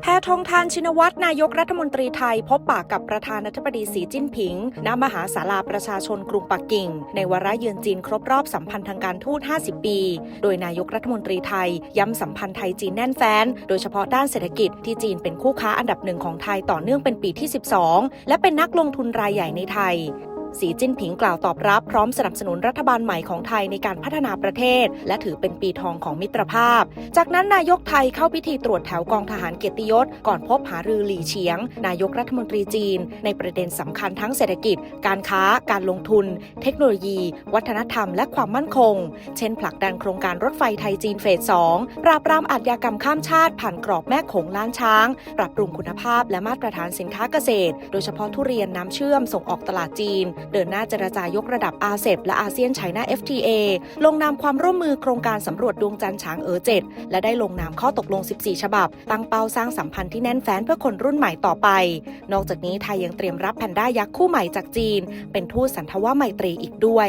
แพทองทานชินวัตรนายกรัฐมนตรีไทย พบปากกับประธานาธิบดีสีจิ้นผิง ณ มหาศาลาประชาชนกรุงปักกิ่ง ในวาระเยือนจีนครบรอบสัมพันธ์ทางการทูต 50 ปี โดยนายกรัฐมนตรีไทย ย้ำสัมพันธ์ไทยจีนแน่นแฟ้น โดยเฉพาะด้านเศรษฐกิจที่จีนเป็นคู่ค้าอันดับหนึ่งของไทยต่อเนื่องเป็นปีที่ 12 และเป็นนักลงทุนรายใหญ่ในไทย สีจิ้นผิงกล่าวตอบรับพร้อมสนับสนุนรัฐบาลใหม่ของไทยในการพัฒนาประเทศ และถือเป็นปีทองของมิตรภาพ จากนั้นนายกไทยเข้าพิธีตรวจแถวกองทหารเกียรติยศ ก่อนพบหารือหลี่เฉียง นายกรัฐมนตรีจีน ในประเด็นสำคัญทั้งเศรษฐกิจ การค้า การลงทุน เทคโนโลยี วัฒนธรรม และความมั่นคง เช่น ผลักดันโครงการรถไฟไทยจีนเฟส 2 ปราบปรามอาชญากรรมข้ามชาติผ่านกรอบแม่โขงล้านช้าง ปรับปรุงคุณภาพและมาตรฐานสินค้าเกษตร โดยเฉพาะทุเรียนน้ำเชื่อมส่งออกตลาดจีนเดินหน้าเจรจายกระดับอาเซบและอาเซียนไชน่า FTA ลงนามความร่วมมือโครงการสำรวจดวงจันทร์ช้างเอ๋อเจ็ดและได้ลงนามข้อตกลง 14 ฉบับ ตั้งเป้าสร้างสัมพันธ์ที่แน่นแฟ้นเพื่อคนรุ่นใหม่ต่อไป นอกจากนี้ไทยยังเตรียมรับแพนด้ายักษ์คู่ใหม่จากจีน เป็นทูตสันทวไมตรีอีกด้วย